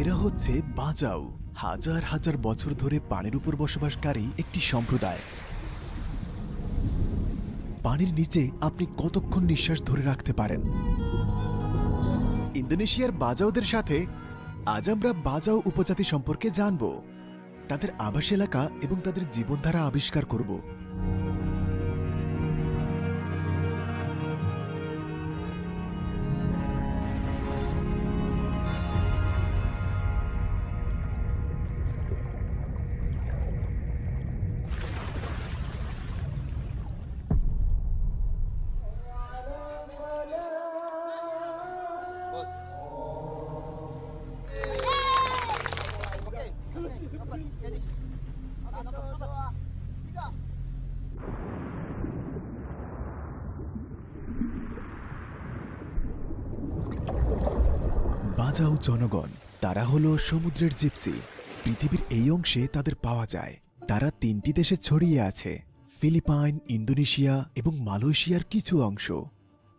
এরা হচ্ছে বাজাও, হাজার হাজার বছর ধরে পানির উপর বসবাসকারী একটি সম্প্রদায়। পানির নিচে আপনি কতক্ষণ নিঃশ্বাস ধরে রাখতে পারেন? ইন্দোনেশিয়ার বাজাওদের সাথে আজ আমরা বাজাও উপজাতি সম্পর্কে জানব। তাদের আবাস এলাকা এবং তাদের জীবনধারা আবিষ্কার করব। বাজাও জনগণ, তারা হলো সমুদ্রের জিপসি। পৃথিবীর এই অংশে তাদের পাওয়া যায়। তারা তিনটি দেশে ছড়িয়ে আছে, ফিলিপাইন, ইন্দোনেশিয়া এবং মালয়েশিয়ার কিছু অংশ।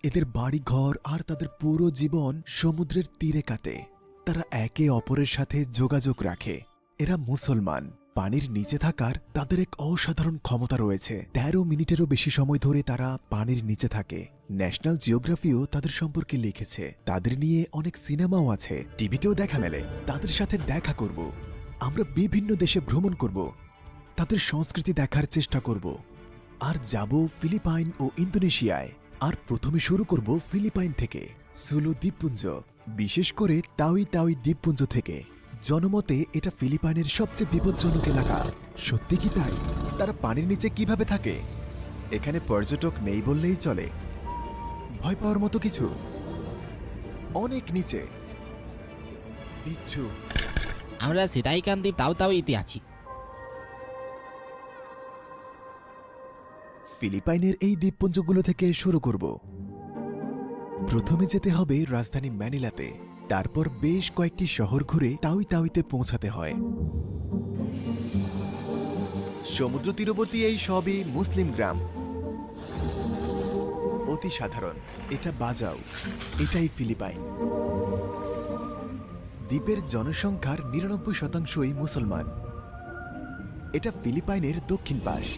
এদের বাড়িঘর আর তাদের পুরো জীবন সমুদ্রের তীরে কাটে। তারা একে অপরের সাথে যোগাযোগ রাখে। এরা মুসলমান। পানির নিচে থাকার তাদের এক অসাধারণ ক্ষমতা রয়েছে। তেরো মিনিটেরও বেশি সময় ধরে তারা পানির নিচে থাকে। ন্যাশনাল জিওগ্রাফিও তাদের সম্পর্কে লিখেছে। তাদের নিয়ে অনেক সিনেমাও আছে। টিভিতেও দেখা মেলে। তাদের সাথে দেখা করব। আমরা বিভিন্ন দেশে ভ্রমণ করব। তাদের সংস্কৃতি দেখার চেষ্টা করব। আর যাব ফিলিপাইন ও ইন্দোনেশিয়ায়। আর প্রথমে শুরু করব ফিলিপাইন থেকে। সুলু দ্বীপপুঞ্জ। বিশেষ করে তাওই তাওই দ্বীপপুঞ্জ থেকে। জনমতে এটা ফিলিপাইনের সবচেয়ে বিপজ্জনক এলাকা। সত্যি কি তাই? তারা পানির নিচে কীভাবে থাকে? এখানে পর্যটক নেই বললেই চলে। ভয় পাওয়ার মতো কিছু? অনেক নিচে। বিচ্ছু আমরা সিতাইকান দ্বীপ তাও তাও ইতি আছি। ফিলিপাইনের এই দ্বীপপুঞ্জগুলো থেকে শুরু করব। প্রথমে যেতে হবে রাজধানী ম্যানিলাতে। তারপর বেশ কয়েকটি শহর ঘুরে তাওই তাওইতে পৌঁছাতে হয়। সমুদ্র তীরবর্তী এই সবই মুসলিম গ্রাম। অতি সাধারণ। এটা বাজাও। এটাই ফিলিপাইন। দ্বীপের জনসংখ্যার নিরানব্বই শতাংশই মুসলমান। এটা ফিলিপাইনের দক্ষিণ পাশ।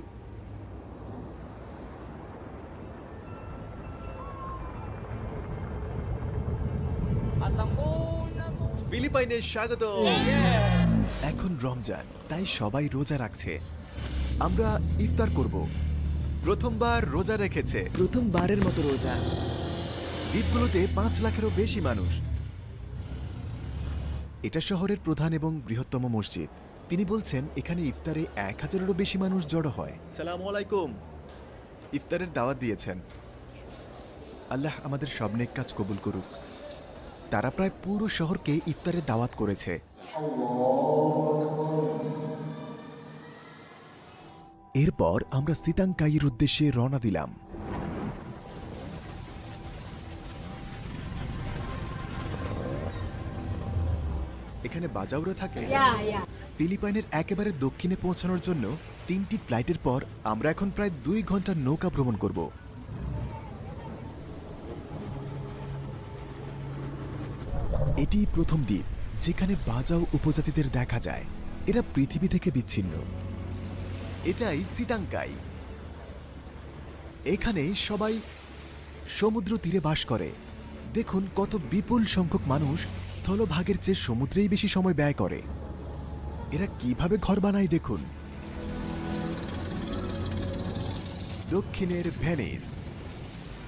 ফিলিপাইনে স্বাগত এখন রমজান তাই সবাই রোজা রাখছে। আমরা ইফতার করব। প্রথমবার রোজা রেখেছে। প্রথমবারের মতো রোজা। দ্বীপগুলোতে পাঁচ লাখেরও বেশি মানুষ। এটা শহরের প্রধান এবং বৃহত্তম মসজিদ। তিনি বলছেন এখানে ইফতারে এক হাজারেরও বেশি মানুষ জড়ো হয়। সালাম আলাইকুম। ইফতারের দাওয়াত দিয়েছেন। আল্লাহ আমাদের সব নেক কাজ কবুল করুক। তারা প্রায় পুরো শহরকে ইফতারের দাওয়াত করেছে। এরপর আমরা সিতাংকাইয়ের উদ্দেশ্যে রওনা দিলাম। এখানে বাজাউরা থাকে। ফিলিপাইনের একেবারে দক্ষিণে পৌঁছানোর জন্য তিনটি ফ্লাইটের পর আমরা এখন প্রায় দুই ঘণ্টা নৌকা ভ্রমণ করব। এটি প্রথম দ্বীপ যেখানে বাজাও উপজাতিদের দেখা যায়। এরা পৃথিবী থেকে বিচ্ছিন্ন। এটাই সিতাঙ্কাই এখানে সবাই সমুদ্র তীরে বাস করে। দেখুন কত বিপুল সংখ্যক মানুষ স্থলভাগের চেয়ে সমুদ্রেই বেশি সময় ব্যয় করে। এরা কীভাবে ঘর বানায় দেখুন। দক্ষিণের ভেনিস।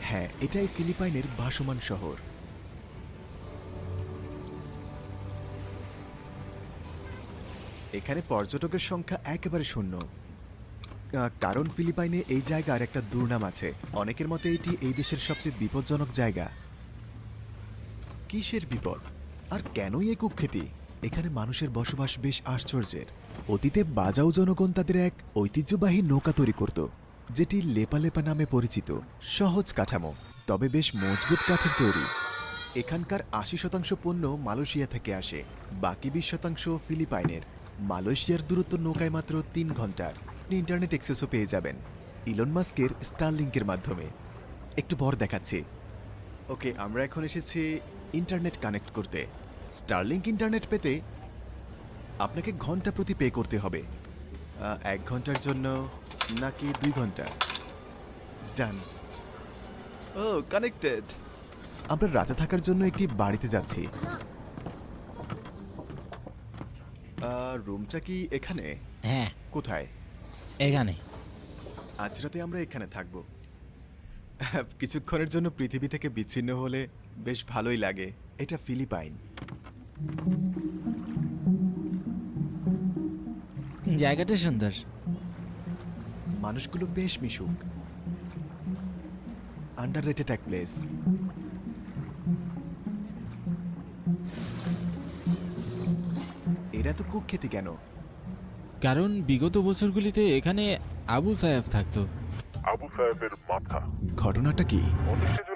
হ্যাঁ এটাই ফিলিপাইনের ভাসমান শহর। এখানে পর্যটকের সংখ্যা একেবারে শূন্য। কারণ ফিলিপাইনে এই জায়গার একটা দুর্নাম আছে। অনেকের মতে এটি এই দেশের সবচেয়ে বিপজ্জনক জায়গা। কিসের বিপদ? আর কেনই এই কুখ্যাতি? এখানে মানুষের বসবাস বেশ আশ্চর্যের। অতীতে বাজাও জনগণ তাদের এক ঐতিহ্যবাহী নৌকা তৈরি করত, যেটি লেপা লেপা নামে পরিচিত, সহজ কাঠামো, তবে বেশ মজবুত কাঠের তৈরি। এখানকার আশি শতাংশ পণ্য মালয়েশিয়া থেকে আসে, বাকি বিশ শতাংশ ফিলিপাইনের। মালয়েশিয়ার দূরত্ব নৌকায় মাত্র তিন ঘণ্টার। আপনি ইন্টারনেট অ্যাক্সেসও পেয়ে যাবেন। ইলন মাস্কের স্টারলিংকের মাধ্যমে। একটু পর দেখাচ্ছি। ওকে, আমরা এখন এসেছি ইন্টারনেট কানেক্ট করতে। স্টারলিংক ইন্টারনেট পেতে আপনাকে ঘণ্টা প্রতি পে করতে হবে। এক ঘণ্টার জন্য নাকি দুই ঘণ্টা? ডান ও কানেক্টেড আমরা রাতে থাকার জন্য একটি বাড়িতে যাচ্ছি। রুমটা কি এখানে? হ্যাঁ। কোথায়? এখানে। আজ রাতে আমরা এখানে থাকব। কিছুক্ষণের জন্য পৃথিবী থেকে বিচ্ছিন্ন হলে বেশ ভালোই লাগে। এটা ফিলিপাইন। জায়গাটা সুন্দর। মানুষগুলো বেশ মিশুক। আন্ডার রেটেড এক প্লেস এরা তো কুখ্যাতি কেন? কারণ বিগত বছরগুলিতে এখানে আবু সাহেব থাকতো। আবু সাহেবের মাথা। ঘটনাটা কি? উনিশে